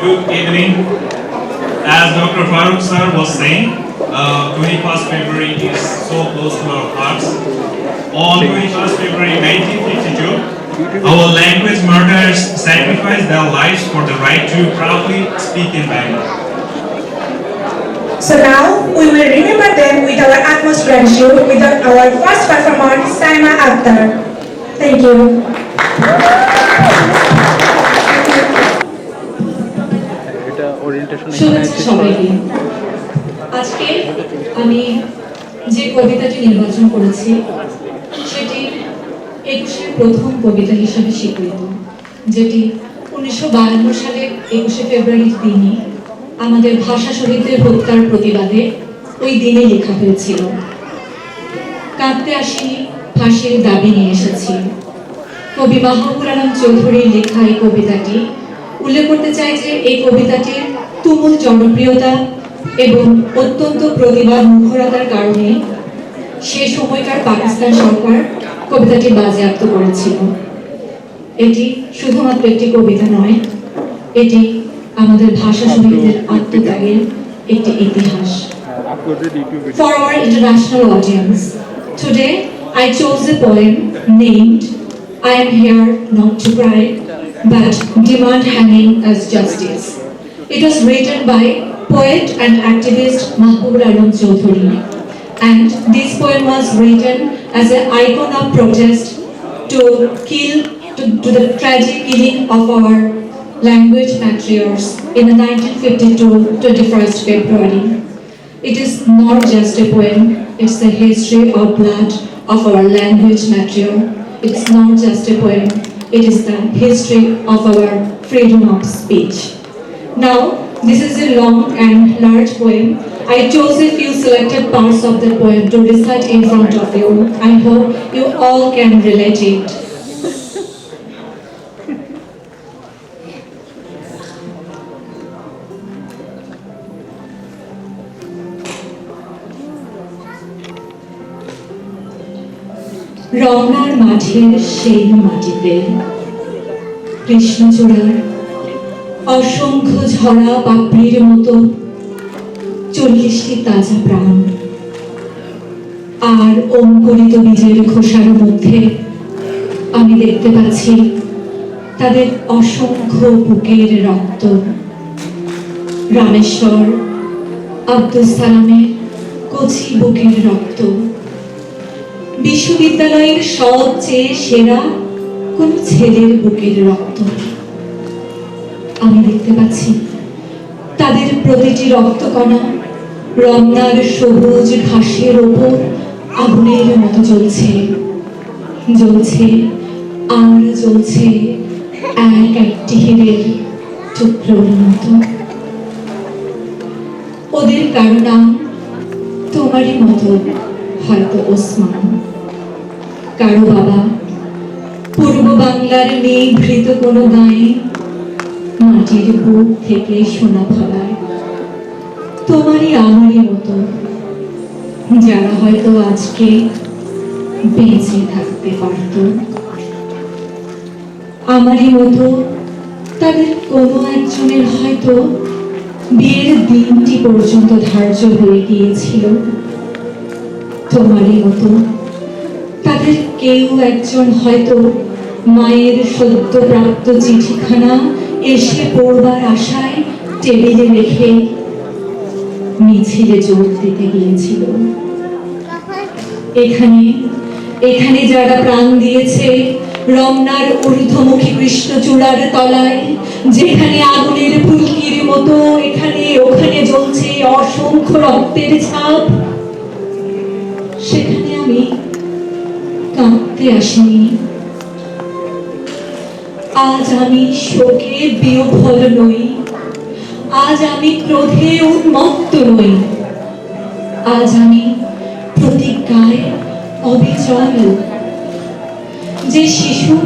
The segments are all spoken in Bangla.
good evening. As Dr. Farooq sir was saying, uh, 21st February is so close to our hearts. On 21st February 1952, our language murderers sacrificed their lives for the right to proudly speak in Bengali. So now we will remember them with our utmost gratitude with our first performer, Saima Akhtar. Thank you. আজকে আমি যে কবিতাটি নির্বাচন করেছি সেটি একুশের প্রথম কবিতা হিসেবে স্বীকৃত যেটি উনিশশো বায়ান্ন সালে একুশে ফেব্রুয়ারির দিনই আমাদের ভাষা শহীদদের হত্যার প্রতিবাদে ওই দিনে লেখা হয়েছিল। কাঁদতে আসিনি ফাঁসির দাবি নিয়ে এসেছি। কবি মাহবুব আলম চৌধুরীর লেখা এই কবিতাটি উল্লেখ করতে চাই যে এই কবিতাটির তুমুল জনপ্রিয়তা এবং অত্যন্ত প্রতিবাদ মুখরতার কারণে সে সময়কার পাকিস্তান সরকার কবিতাটি বাজেয়াপ্ত করেছিল এটি শুধুমাত্র একটি কবিতা নয় এটি আমাদের ভাষা শহীদদের আত্মত্যাগের একটি ইতিহাস For our international audience, today I chose a poem named I am here not to cry, but demand hanging as justice. It was written by poet and activist Mahbub Alam Chaudhuri, and this poem was written as an icon of protest to kill to, to the tragic killing of our language patriots in the 1952 21st February. It is not just a poem, it's the history of blood of our language material. It's not just a poem, it is the history of our freedom of speech. Now, this is a long and large poem. I chose a few selected parts of the poem to recite in front of you. I hope you all can relate it. রমনার মাঠের সেই মাটিতে কৃষ্ণচূড়ার অসংখ্য ঝরা পাপড়ির মতো চল্লিশটি তাজা প্রাণ। আর অঙ্কুরিত বীজের খোসার মধ্যে আমি দেখতে পাচ্ছি তাদের অসংখ্য বুকের রক্ত। রামেশ্বর আব্দুল সালামের কচি বুকের রক্ত। বিশ্ববিদ্যালয়ের সবচেয়ে সেরা কোন ছেলের বুকের রক্ত। আমি দেখতে পাচ্ছি। তাদের প্রতিটি রক্তকণা রমনার সবুজ ঘাসের ওপর আগুনের মতো জ্বলছে। জ্বলছে আর জ্বলছে এক একটি হীরের টুকরোর মতো। ওদের কারও নাম তোমারই মতো হয়তো ওসমান। কারও বাবা, পূর্ব বাংলার নিভৃত কোনো গায়ে মাটির বুক থেকে সোনা ফলায়। তোমারই আমারই মতো। যারা হয়তো আজকে বেঁচে থাকতে পারত। আমারই মতো তাদের কোনো একজনের হয়তো বিয়ের দিনটি পর্যন্ত ধার্য হয়ে গিয়েছিল। তোমারই মতো তাদের কেউ একজন হয়তো মায়ের সদ্যপ্রাপ্ত চিঠিখানা এসে পড়বার আশায় টেবিলে রেখে মিছিলে যোগ দিতে গিয়েছিল। এখানে এখানে যারা প্রাণ দিয়েছে, রমনার ঊর্ধ্বমুখী কৃষ্ণচূড়ার তলায়, যেখানে আগুনের ফুলকির মতো এখানে, ওখানে জ্বলছে অসংখ্য রক্তের ছাপ, সেখানে আমি কাঁদতে আসিনি। আজ আমি শোকে বিহ্বল নই। আজ আমি ক্রোধে উন্মত্ত নই। আজ আমি প্রতিজ্ঞায় অবিচল। যে শিশু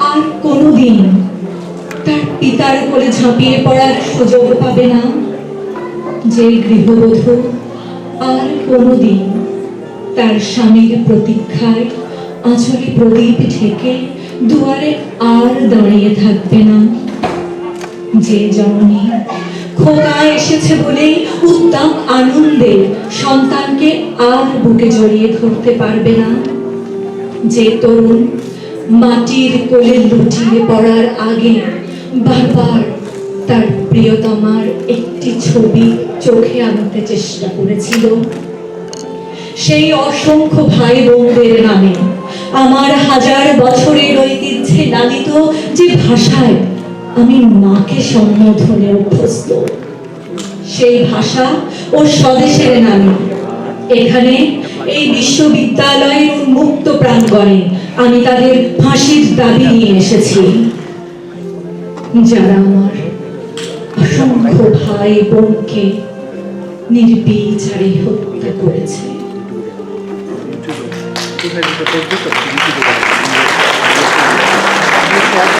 আর কোনোদিন তার পিতার কোলে ঝাঁপিয়ে পড়ার সুযোগ পাবে না, যে গৃহবধূ আর কোনোদিন তার স্বামীর প্রতীক্ষায় আঁচলে প্রদীপ ঠেকে দুয়ারে আর দাঁড়িয়ে থাকবে না। যে জননী খোকা এসেছে বলেই উত্তম আনন্দে সন্তানকে আর বুকে জড়িয়ে ধরতে পারবে না। যে তরুণ মাটির কোলে লুটিয়ে পড়ার আগে বারবার তার প্রিয়তমার একটি ছবি চোখে আনতে চেষ্টা করেছিল। সেই অসংখ্য ভাই বোনদের নামে আমার হাজার বছরের ঐতিহ্যে লালিত যে ভাষায় আমি মাকে সম্বোধনে অভ্যস্ত, সেই ভাষা ও স্বদেশের নামে। এখানে এই বিশ্ববিদ্যালয়ের উন্মুক্ত প্রাঙ্গণে আমি তাদের ফাঁসির দাবি নিয়ে এসেছি। যারা আমার অসংখ্য ভাই বোনকে নির্বিচারে হত্যা করেছে। tutaj, że to